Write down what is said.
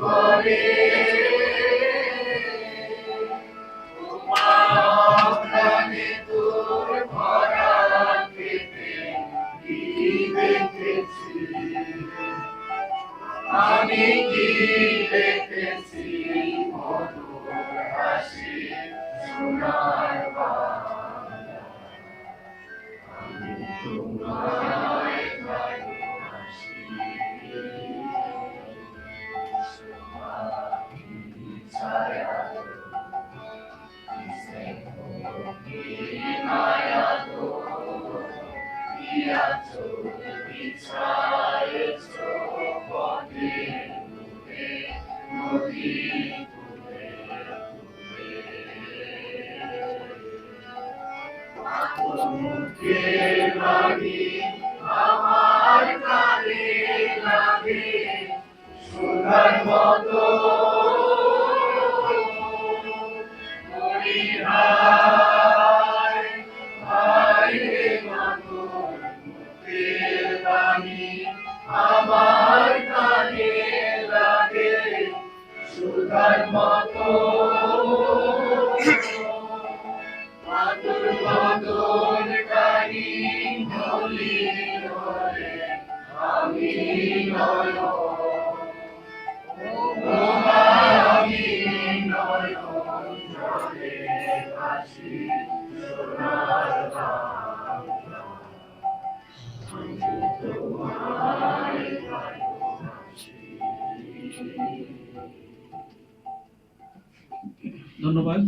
করে আমি কি দেখেছি মধুর হাসি সোনার আমার কানে লাগে সুধার মতো বাণী আমার কানে লাগে সুধার মতো। আমি নয়। আমি নয়। জলে সোনার ধন্যবাদ।